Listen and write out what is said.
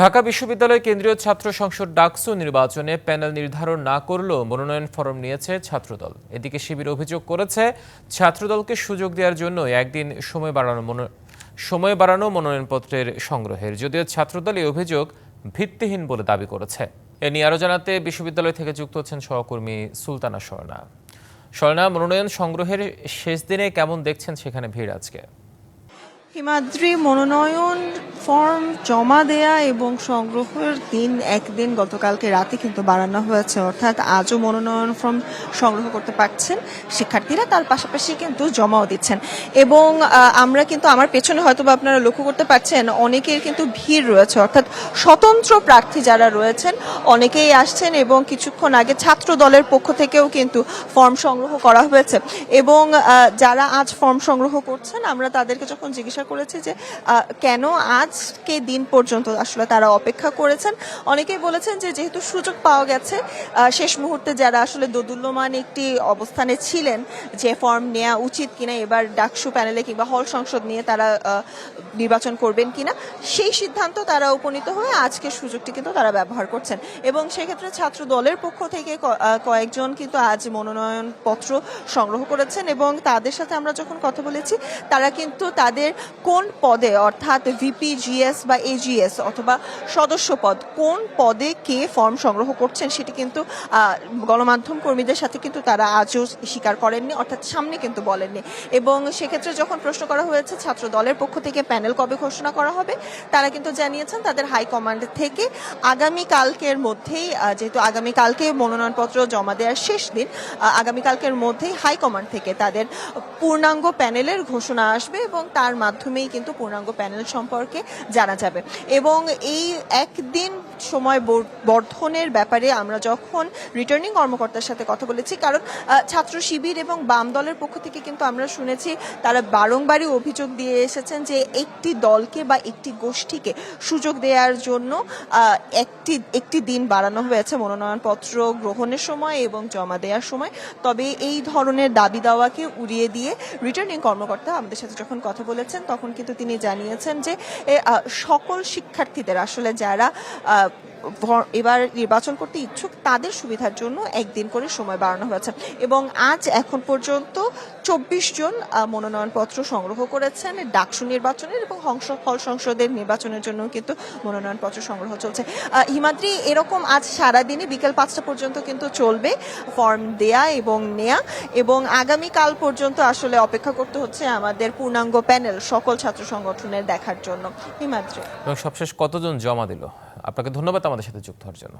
ঢাকা বিশ্ববিদ্যালয় কেন্দ্রীয় ছাত্র সংসদ ডাকসু নির্বাচনে প্যানেল নির্ধারণ না করলেও মনোনয়ন ফরম নিয়েছে ছাত্রদল। এদিকে শিবির অভিযোগ করেছে, ছাত্রদলকে সুযোগ দেওয়ার জন্য একদিন সময় বাড়ানো সময় বাড়ানো মনোনয়নপত্রের সংগ্রহের। যদিও ছাত্রদল এই অভিযোগ ভিত্তিহীন বলে দাবি করেছে। এ নিয়ে আরও জানাতে বিশ্ববিদ্যালয় থেকে যুক্ত হচ্ছেন সহকর্মী সুলতানা স্বর্ণা স্বর্ণা মনোনয়ন সংগ্রহের শেষ দিনে কেমন দেখছেন সেখানে ভিড় আজকে? হিমাদ্রি মনোনয়ন ফর্ম জমা দেয়া এবং সংগ্রহের দিন একদিন গতকালকে রাতে কিন্তু বাড়ানো হয়েছে। অর্থাৎ আজও মনোনয়ন ফর্ম সংগ্রহ করতে পারছেন শিক্ষার্থীরা, তার পাশাপাশি কিন্তু জমাও দিচ্ছেন। এবং আমরা কিন্তু আমার পেছনে হয়তো বা আপনারা লক্ষ্য করতে পারছেন, অনেকের কিন্তু ভিড় রয়েছে। অর্থাৎ স্বতন্ত্র প্রার্থী যারা রয়েছেন, অনেকেই আসছেন এবং কিছুক্ষণ আগে ছাত্র দলের পক্ষ থেকেও কিন্তু ফর্ম সংগ্রহ করা হয়েছে। এবং যারা আজ ফর্ম সংগ্রহ করছেন, আমরা তাদেরকে যখন জিজ্ঞাসা করেছি যে কেন আজকে দিন পর্যন্ত আসলে তারা অপেক্ষা করেছেন। অনেকেই বলেছেন যে, যেহেতু সুযোগ পাওয়া গেছে শেষ মুহূর্তে যারা আসলে দোদুল্যমান একটি অবস্থানে ছিলেন, যে ফর্ম নেওয়া উচিত কিনা, এবার ডাকসু প্যানেলে কিংবা হল সংসদ নিয়ে তারা নির্বাচন করবেন কিনা, সেই সিদ্ধান্ত তারা উপনীত হয়ে আজকে সুযোগটি কিন্তু তারা ব্যবহার করছেন। এবং সেক্ষেত্রে ছাত্র দলের পক্ষ থেকে কয়েকজন কিন্তু আজ মনোনয়ন পত্র সংগ্রহ করেছেন এবং তাদের সাথে আমরা যখন কথা বলেছি, তারা কিন্তু তাদের কোন পদে অর্থাৎ ভিপি জিএস বা এজিএস অথবা সদস্য পদ কোন পদে কে ফর্ম সংগ্রহ করছেন সেটি কিন্তু গণমাধ্যম কর্মীদের সাথে কিন্তু তারা আজও স্বীকার করেননি অর্থাৎ সামনে কিন্তু বলেননি। এবং সেক্ষেত্রে যখন প্রশ্ন করা হয়েছে ছাত্র দলের পক্ষ থেকে প্যানেল কবে ঘোষণা করা হবে তারা কিন্তু জানিয়েছেন তাদের হাইকমান্ড থেকে আগামী কালকের মধ্যেই যেহেতু আগামী কালকে মনোনয়নপত্র জমা দেওয়ার শেষ দিন আহ, আগামী কালকের মধ্যেই হাইকমান্ড থেকে তাদের পূর্ণাঙ্গ প্যানেলের ঘোষণা আসবে এবং তার মাধ্যমেই কিন্তু পূর্ণাঙ্গ প্যানেল সম্পর্কে জানা যাবে। এবং এই একদিন সময় বর- বর্ধনের ব্যাপারে আমরা যখন রিটার্নিং কর্মকর্তার সাথে কথা বলেছি, কারণ ছাত্র শিবির এবং বাম দলের পক্ষ থেকে কিন্তু আমরা শুনেছি তারা বারংবারই অভিযোগ দিয়ে এসেছেন যে একটি দলকে বা একটি গোষ্ঠীকে সুযোগ দেওয়ার জন্য একটি একটি দিন বাড়ানো হয়েছে মনোনয়নপত্র গ্রহণের সময় এবং জমা দেওয়ার সময়। তবে এই ধরনের দাবি দাওয়াকে উড়িয়ে দিয়ে রিটার্নিং কর্মকর্তা আমাদের সাথে যখন কথা বলেছেন, তখন কিন্তু তিনি জানিয়েছেন যে সকল শিক্ষার্থীদের, আসলে যারা এবার নির্বাচন করতে ইচ্ছুক তাদের সুবিধার জন্য একদিন করে সময় বাড়ানো হয়েছে। এবং আজ এখন পর্যন্ত চব্বিশ জন মনোনয়নপত্র সংগ্রহ করেছেন ডাকসু নির্বাচনের এবং হংস, হল সংসদের নির্বাচনের জন্য কিন্তু মনোনয়নপত্র সংগ্রহ চলছে। হিমাদ্রি, এরকম আজ সারাদিনে বিকেল পাঁচটা পর্যন্ত কিন্তু চলবে ফর্ম দেয়া এবং নেয়া। এবং আগামী কাল পর্যন্ত আসলে অপেক্ষা করতে হচ্ছে আমাদের পূর্ণাঙ্গ প্যানেল সকল ছাত্র সংগঠনের দেখার জন্য। হিমাদ্রি। এবং সবশেষ কতজন জমা দিল? আপনাকে ধন্যবাদ আমাদের সাথে যুক্ত হওয়ার জন্য।